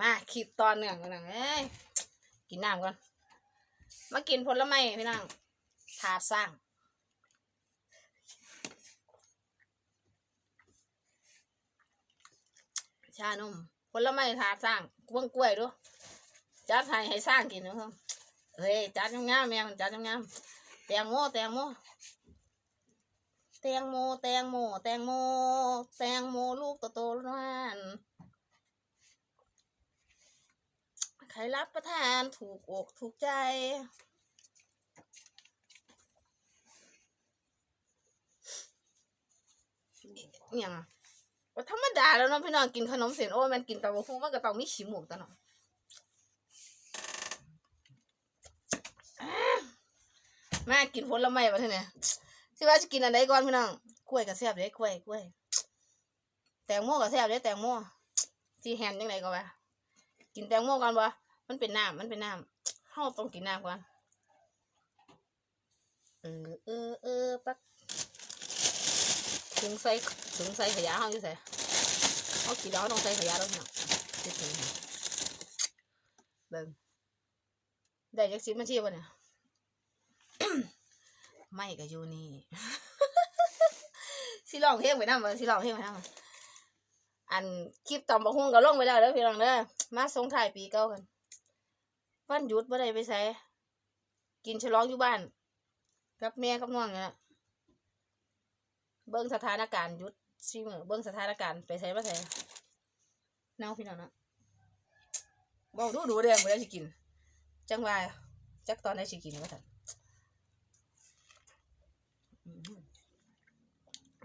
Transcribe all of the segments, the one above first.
มาคลิปตอนเนื่องกันนะเอ้ยกินน้ำก่อน มากินผลไม้พี่น้องถาดสร้างชานมผลไม้ถาดสร้างกล้วยกล้วยด้วยจัดให้ให้สร้างกินนะครับเฮ้ยจัดงามๆแม่จัดงามๆแตงโมแตงโมแตงโมแตงโมแตงโมแตงโมลูกโตๆนั่น ใครรับประทานถูกอกถูกใจ อย่างอะก็ธรรมดาแล้วเนาะพี่น้องกินขนมเส้นโอ้มันกินตะบะพุงมันก็ต้องมีขี้หมูกตะเนาะอ่ามากินผลไม้มาเถอะเนี่ยสิว่าจะกินอันใดก่อนพี่น้องกล้วยกับแซ่บเด้กล้วยกล้วย แตงโมกับแซ่บเด้แตงโมที่แฮนยังไงก็ว่า กินแตงโมก่อนบ่มันเป็นน้ำมันเป็นน้ำเฮาต้องกินน้ำก่อนเออเออเออปักถุงใส่ถุงใส่ขยะเขาอยู่ใส่เขากี่ดอกต้องใส่ขยะแล้วเนี่ยถึงให้เบิ่งได้จักสิบนาทียบวะเนี่ยไม่ก็อยู่นี่สิลองเพลงไปน้ำบ่สิลองเพลงไปน้ำ อันคลิปตำบักหุ่งก็ลงไปแล้วเด้อพี่น้องเด้อมาส่งท้ายปีเก่ากันวันหยุดบ่ได้ไปไสกินฉลองอยู่บ้าน กับแม่กับน้องเนี่ยเบิ้งสถานการณ์ยุดซีมือเบิ้งสถานการณ์ไปใส่มาใส่เน่าพี่น้องนะบอกดูดูเด้งไปแล้วสิกิน จังว่าจักตอนไหนสิกินว่าท่น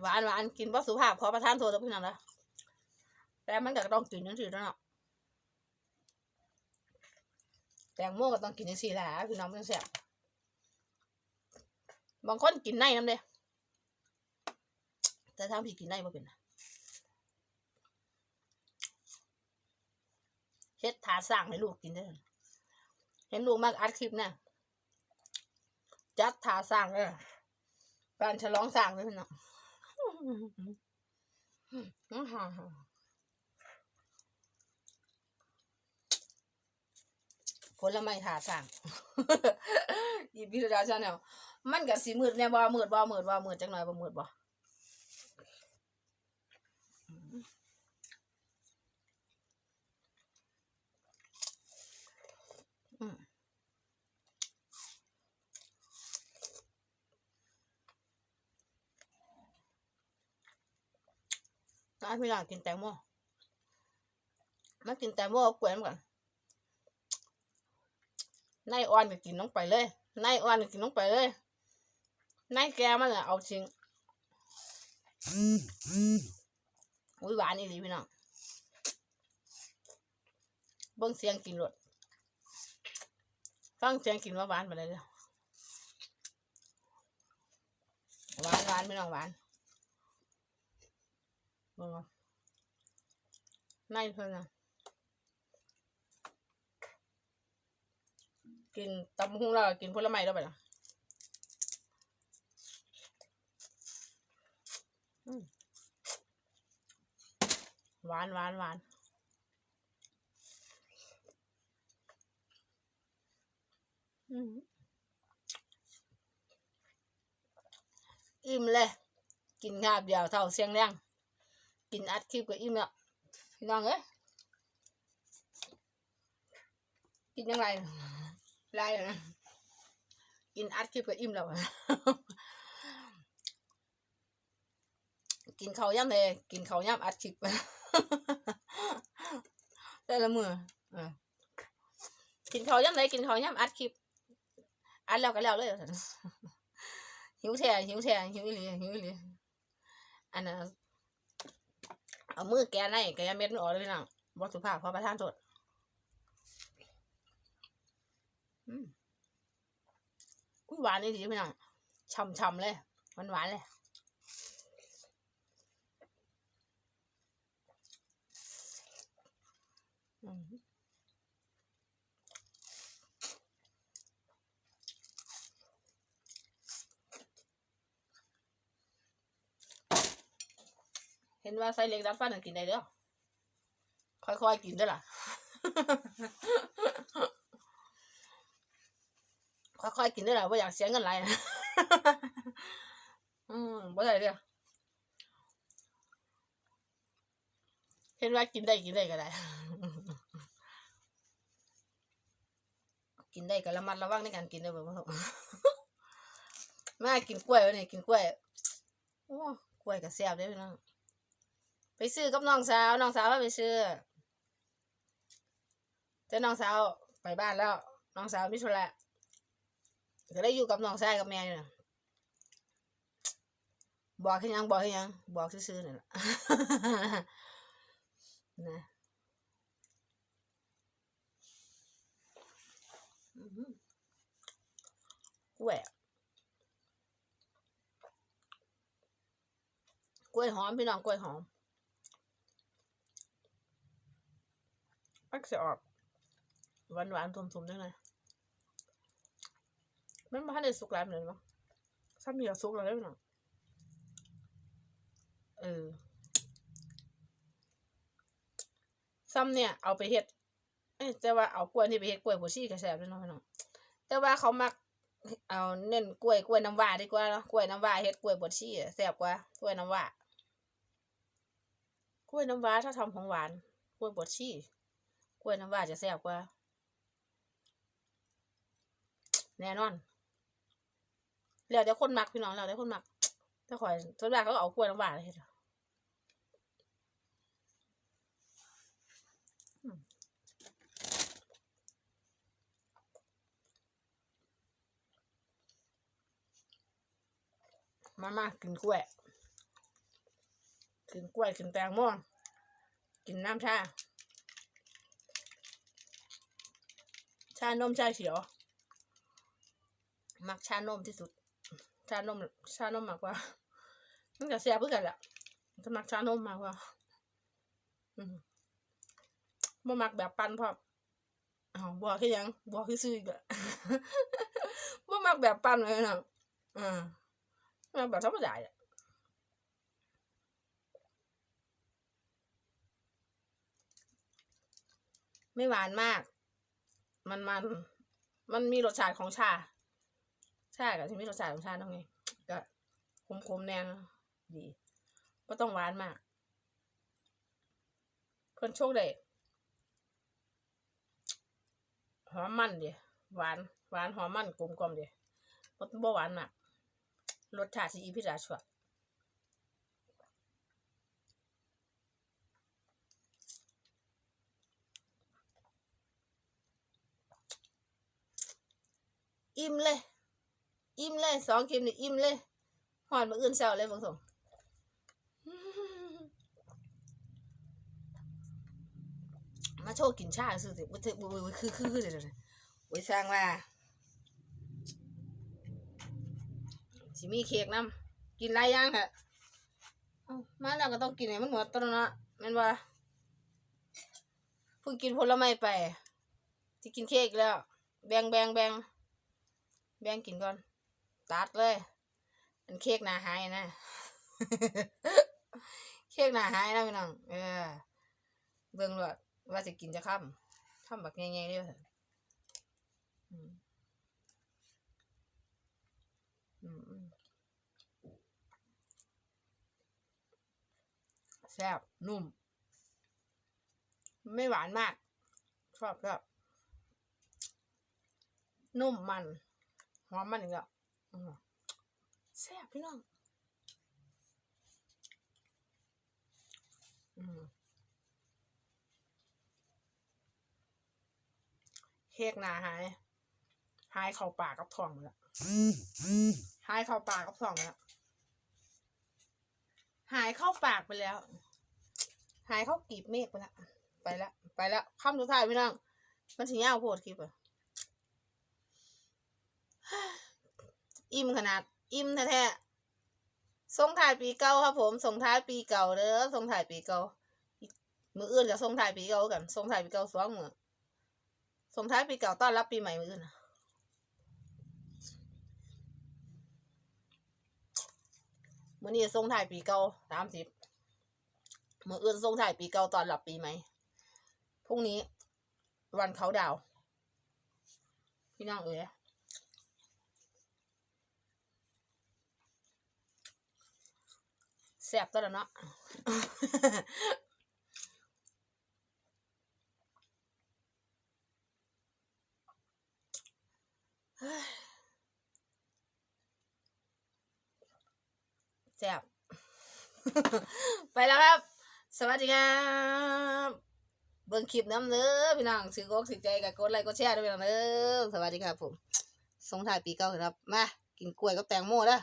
หวานหวานกินบ่สุภาพขอประทานโทษพี่น้องนะ แต่มันก็ต้องกินจังซี่เนาะแตงโมก็ต้องกินจังซี่แหละพี่น้องมันแซ่บบางคนกินในน้ำเด้แต่ถ้าพี่กินได้บ่เป็นนะเฮ็ดถาสร้างให้ลูกกินได้เห็นลูกมากอัดคลิปนะจัดถาสร้างเลยการฉลองสร้างเลยพี่น้องอื้อหือผ ลไม้ถาสร้างยิบพิจารณาแนวมันกับสีมืดเนี่ยบ่มืดบ่มืดบ่มืดจังหน่อยบ่มืดบ่อืมน้าพี่น้องกินแตงโมมากินแตงโมเอากวยมาก่อน นายอ่อนก็กินลงไปเลยนายอ่อนก็กินลงไปเลยนายแกมันอะเอาทิ้งอุ้ยหวานอีหลีพี่น้องเบิ่งเสียงกินรสฟังเสียงกินว่าหวานไปเลยหวานหวานไม่ต้องหวานบิ่งเอาไม่เพิ่นน กินตำหุ่งแล้วกินผลไม้แล้วไปละหวานหวานหวานอิ่มเลย กินงาบเดียวเท่าเสียงแรงกินอัดคลิปก็อิ่มแล้วพี่น้องเอ้ยกินยังไง ไรเลยนะกินอัดคลิปก็อิ่มแล้วกินข้าวย่ำเลยกินข้าวย่ำอัดคลิปได้ละมือกินข้าวย่ำเลยกินข้าวย่ำอัดคลิปอันแล้วก็แล้วเลยหิวแท้หิวแท้หิวอีหลีหิวอีหลีอันน่ะเอามือแกะในแกะเม็ดมันออกเลยพี่น้องบ่สุภาพขอประทานโทษ อืมอุ้ยหวานนี่ดีพี่น้องช่ำๆเลยหวานหวานๆเลยเห็นว่าไส้เล็กดัดฟันกินได้เด้อค่อยๆกินเด้อล่ะ ค่อยๆกินได้แหละว่าอยากเสียเงินไรนะอืมบ่ได้เด้อเห็นว่ากินได้กินได้ก็ได้ กินได้ก็ระมัดระวังในการกินเด้อเบ่พ่อแม่กินกล้วยวันนี้กินกล้วยโอ้กล้วยก็แซ่บเด้พี่น้องไปซื้อกับน้องสาวน้องสาวพาไปซื้อแต่น้องสาวไปบ้านแล้ว น้องสาวมิธุระ ก็ได้อยู่กับน้องชายกับแม่อยู่นะบอกให้ยังบอกให้ยัง บอกซื่อๆนี่นแหละนะอื้อหือกล้วยอะกล้วยหอมพี่น้องกล้วยหอมอักเสออกหวานหวานๆทุ่มๆจังเลย มันบ้านในสุกแล้วเลยมั้งซ้ำมีกับสุกแล้วได้ไหมน้องเออซ้ำเนี่ยเอาไปเฮ็ดเอ้ยแต่ว่าเอากล้วยนี่ไปเฮ็ดกล้วยบวชี่กระแสบด้วยนาะพี่น้องแต่ว่าเขามักเอาเน้นกล้วยกล้วยน้ำว้าดีกว่าเนาะกล้วยน้ำว้าเฮ็ดกล้วยบวชี่แซ่บกว่ากล้วยน้ำว้ากล้วยน้ำว้าถ้าทำของหวานกล้วยบวชี่กล้วยน้ำว้าจะแซ่บกว่า แน่นอน แล้วแต่คนมักพี่น้องแล้วแต่คนมักแต่ข่อยส่วนมากเขาก็เอากล้วยน้ำหว้าเลยเฮ็ดอมามากินกล้วย กินกล้วย กินแตงโมกินน้ำชา ชานมชาเขียว มักชานมที่สุดานมชานมมากกว่ามันก็แซ่บเพื่อกันแหละจะมักชานมมากกว่าอืมบ่มักแบบปั้นพร้อมอ้าวบอกคือยังบอกคือซื้ออีกอะบ่มักแบบปั้นเลยนะอ่ามักแบบธรรมดาอะไม่หวานมาก มันมัน มันมีรสชาติของชา ชากับที่มีรสชาติของชาตรงนี้ก็ขมๆแน่นดีก็ต้องหวานมากเพิ่นโชคได้หอมมันเดียหวานหวานหอมมันกลมกลมเดียบ่บ่หวานมากรสชาติสิอีพิจาชวดอิ่มเลย อิ่มเลยสองคลิปนี่อิ่มเลยหอนมาอื่นเช้าเลยบางสงมาโชว์กินชาซื่อสิบ่ถือบ่บ่คือคือคือเดี๋ยวนี้โอ้ยสร้างว่าสิมีเค้กน้ำกินหลายย่างค่ะเอ้ามาแล้วก็ต้องกินให้มันหมดตัวเนาะแม่นว่าเพิ่งกินผลไม้ไปสิกินเค้กแล้ว แบงแบงแบงแบงกินก่อน ตัดเลย อันเค้กหนาหายนะ เค้กหนาหายนะพี่น้อง เออ เบิ่งเลยว่าสิกินจะค่ำค่ำแบบง่ายๆด้ออืมอืมอืมแซ่บนุ่ม ไม่หวานมาก ชอบชอบนุ่มมัน หอมมันอีกแล้ว แซ่บพี่น้องอืมเค้กนาหาย หายเข้าปากกับท้องแล้วหายเข้าปากกับท้องแล้วหายเข้าปากไปแล้ว หายเข้ากีบเมฆไปแล้วไปแล้วไปแล้วคำสุดท้ายพี่น้อง มันถึงยาวโพดคลิปอะ อิ่มขนาด อิ่มแท้ๆส่งท้ายปีเก่าครับผมส่งท้ายปีเก่าเด้อส่งท้ายปีเก่ามืออื่นกับส่งท้ายปีเก่ากันส่งท้ายปีเก่าสองมือส่งท้ายปีเก่าต้อนรับปีใหม่มืออื่นะมื่อนี้ส่งท้ายปีเก่าสามสิบมืออื่นส่งท้ายปีเก่าตอนรับปีใหม่พรุ่งนี้วันเขาดาวพี่น้องเอ๋ย ซ่บตัวแล้วเนาะแซ่บไปแล้วครับ สวัสดีครับ เบิ่งคลิปน้ำเด้อพี่น้องถือกอกถือใจกับกดไลค์กดแชร์ด้วยพี่น้องเด้อสวัสดีครับผมสงทายปีเก่าครับ มา กินกล้วยกับแตงโมเด้อ